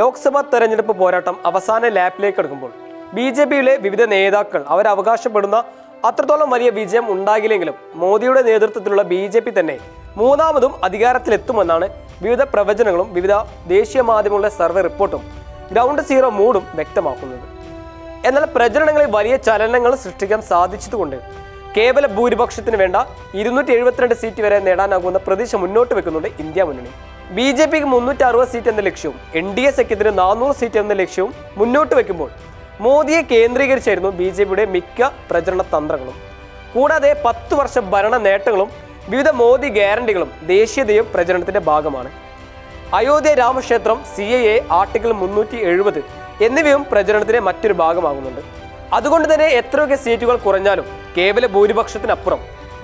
ലോക്സഭാ തെരഞ്ഞെടുപ്പ് പോരാട്ടം അവസാന ലാപ്പിലേക്ക് അടുക്കുമ്പോൾ ബി ജെ പിയിലെ വിവിധ നേതാക്കൾ അവരവകാശപ്പെടുന്ന അത്രത്തോളം വലിയ വിജയം ഉണ്ടാകില്ലെങ്കിലും മോദിയുടെ നേതൃത്വത്തിലുള്ള ബി ജെ പി തന്നെ മൂന്നാമതും അധികാരത്തിലെത്തുമെന്നാണ് വിവിധ പ്രവചനങ്ങളും വിവിധ ദേശീയ മാധ്യമങ്ങളുടെ സർവേ റിപ്പോർട്ടും ഗ്രൗണ്ട് സീറോ മൂഡും വ്യക്തമാക്കുന്നത്. എന്നാൽ പ്രചരണങ്ങളിൽ വലിയ ചലനങ്ങൾ സൃഷ്ടിക്കാൻ സാധിച്ചതുകൊണ്ട് കേവല ഭൂരിപക്ഷത്തിന് വേണ്ട ഇരുന്നൂറ്റി എഴുപത്തിരണ്ട് സീറ്റ് വരെ നേടാനാകുന്ന പ്രതീക്ഷ മുന്നോട്ട് വെക്കുന്നുണ്ട് ഇന്ത്യ മുന്നണി. ബി ജെ പിക്ക് മുന്നൂറ്റി അറുപത് സീറ്റ് എന്ന ലക്ഷ്യവും എൻ ഡി എ സഖ്യത്തിന് നാനൂറ് സീറ്റ് എന്ന ലക്ഷ്യവും മുന്നോട്ട് വെക്കുമ്പോൾ മോദിയെ കേന്ദ്രീകരിച്ചായിരുന്നു ബി ജെ പിയുടെ മിക്ക പ്രചരണ തന്ത്രങ്ങളും. കൂടാതെ പത്ത് വർഷ ഭരണ നേട്ടങ്ങളും വിവിധ മോദി ഗ്യാരണ്ടികളും ദേശീയതയും പ്രചരണത്തിന്റെ ഭാഗമാണ്. അയോധ്യ രാമക്ഷേത്രം സി എ എ ആർട്ടിക്കിൾ മുന്നൂറ്റി എഴുപത് എന്നിവയും പ്രചരണത്തിന്റെ മറ്റൊരു ഭാഗമാകുന്നുണ്ട്. അതുകൊണ്ട് തന്നെ എത്രയൊക്കെ സീറ്റുകൾ കുറഞ്ഞാലും കേവല ഭൂരിപക്ഷത്തിനപ്പുറം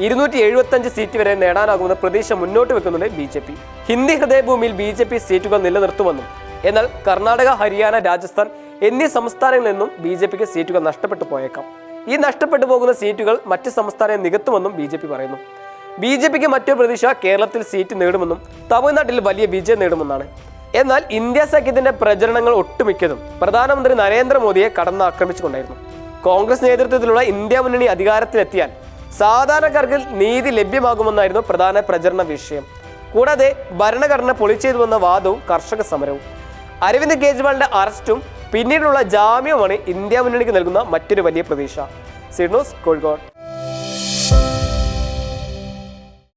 ഇരുന്നൂറ്റി എഴുപത്തഞ്ച് സീറ്റ് വരെ നേടാനാകുമെന്ന പ്രതീക്ഷ മുന്നോട്ട് വെക്കുന്നുണ്ട് ബി ജെ പി. ഹിന്ദി ഹൃദയഭൂമിയിൽ ബി ജെ പി സീറ്റുകൾ നിലനിർത്തുമെന്നും എന്നാൽ കർണാടക ഹരിയാന രാജസ്ഥാൻ എന്നീ സംസ്ഥാനങ്ങളിൽ നിന്നും ബി ജെ പിക്ക് സീറ്റുകൾ നഷ്ടപ്പെട്ടു പോയേക്കാം. ഈ നഷ്ടപ്പെട്ടു പോകുന്ന സീറ്റുകൾ മറ്റ് സംസ്ഥാനം നികത്തുമെന്നും ബി ജെ പി പറയുന്നു. ബി ജെ പിക്ക് മറ്റൊരു പ്രതീക്ഷ കേരളത്തിൽ സീറ്റ് നേടുമെന്നും തമിഴ്നാട്ടിൽ വലിയ വിജയം നേടുമെന്നാണ്. എന്നാൽ ഇന്ത്യ സഖ്യത്തിന്റെ പ്രചരണങ്ങൾ ഒട്ടുമിക്കതും പ്രധാനമന്ത്രി നരേന്ദ്രമോദിയെ കടന്നാക്രമിച്ചുകൊണ്ടായിരുന്നു. കോൺഗ്രസ് നേതൃത്വത്തിലുള്ള ഇന്ത്യ മുന്നണി അധികാരത്തിലെത്തിയാൽ സാധാരണക്കാർക്ക് നീതി ലഭ്യമാകുമെന്നായിരുന്നു പ്രധാന പ്രചരണ വിഷയം. കൂടാതെ ഭരണഘടന പൊളിച്ചെയ്തുവെന്ന വാദവും കർഷക സമരവും. അരവിന്ദ് കെജ്രിവാളിന്റെ അറസ്റ്റും പിന്നീടുള്ള ജാമ്യവുമാണ് ഇന്ത്യ മുന്നണിക്ക് നൽകുന്ന മറ്റൊരു വലിയ പ്രതീക്ഷ. സിഡ്നോസ് കോഴിക്കോട്.